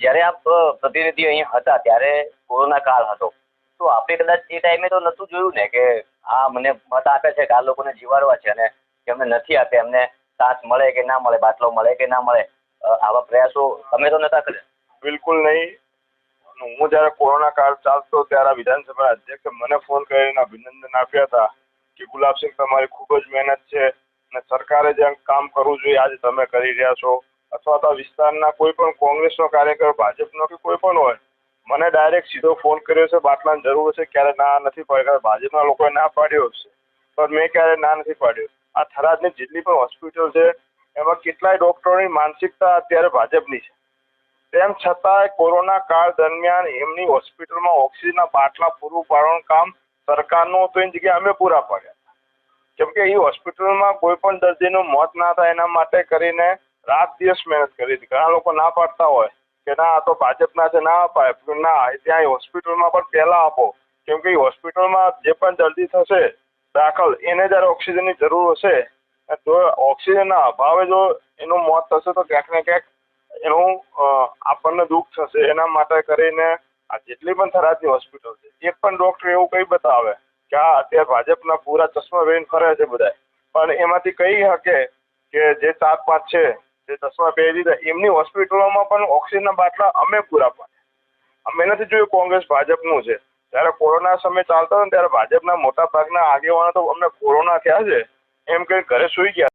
જ્યારે આપ પ્રતિનિધિ અહીંયા હતા ત્યારે કોરોના કાળ હતો. તો આપણે કદાચ એ ટાઈમે તો નતું જોયું ને કે આ મને મત આપે છે કે આ લોકોને જીવાડવા છે અને એમને નથી આપે એમને સાથ મળે કે ના મળે, બાટલો મળે કે ના મળે આવા પ્રયાસો અમે તો નતા કર્યા? બિલકુલ નહીં. હું જ્યારે કોરોના કાળ ચાલતો ત્યારે વિધાનસભા અધ્યક્ષે મને ફોન કરીને અભિનંદન આપ્યા હતા કે ગુલાબસિંહ તમારી ખૂબ જ મહેનત છે અને સરકારે જે કામ કરવું જોઈએ, આજે તમે કરી રહ્યા છો. અથવા તો વિસ્તારના કોઈ પણ કોંગ્રેસનો કાર્યકર, ભાજપનો કે કોઈ પણ હોય, મને ડાયરેક્ટ સીધો ફોન કર્યો છે બાટલાની જરૂર છે ક્યારે ના નથી પાડ્યો. ભાજપના લોકોએ ના પાડ્યો છે. પણ મેં ક્યારે ના નથી પાડ્યો. આ થરાદની જેટલી પણ હોસ્પિટલ છે, એમાં કેટલાય ડોક્ટરોની માનસિકતા અત્યારે ભાજપની છે. તેમ છતાંય કોરોના કાળ દરમિયાન એમની હોસ્પિટલમાં ઓક્સિજનના બાટલા પૂરું પાડવાનું કામ સરકારનું હતું એની જગ્યાએ અમે પૂરા પાડ્યા કેમ કે એ હોસ્પિટલમાં કોઈ પણ દર્દીનું મોત ના થાય એના માટે કરીને રાત દિવસ મહેનત કરી હતી. ઘણા લોકો ના પાડતા હોય કે ના, આ તો ભાજપના છે, ના અપાય. ના ત્યાં હોસ્પિટલમાં પણ પહેલા આપો. કેમ કે હોસ્પિટલમાં જે પણ દર્દી થશે, દાખલ, એને જ્યારે ઓક્સિજનની જરૂર હશે. જો ઓક્સિજનના અભાવે જો એનું મોત થશે, તો ક્યાંક ને ક્યાંક એનું આપણને દુઃખ થશે. એના માટે કરીને આ જેટલી પણ થરાદની હોસ્પિટલ છે, એક પણ ડોક્ટર એવું કઈ બતાવે કે આ અત્યારે ભાજપના પૂરા ચશ્મા વેન ફરે છે બધા પણ એમાંથી કઈ શકે કે જે ચાર પાંચ છે જે ચશ્મા પહેરી દીધા એમની હોસ્પિટલોમાં પણ ઓક્સિજનના બાટલા અમે પૂરા પાડ્યા. અમે નથી જોયું કોંગ્રેસ ભાજપનું છે. જ્યારે કોરોના સમય ચાલતો હતો ને ત્યારે ભાજપના મોટા ભાગના આગેવાનો તો અમને કોરોના થયા છે. એમ કઈ ઘરે સુઈ ગયા.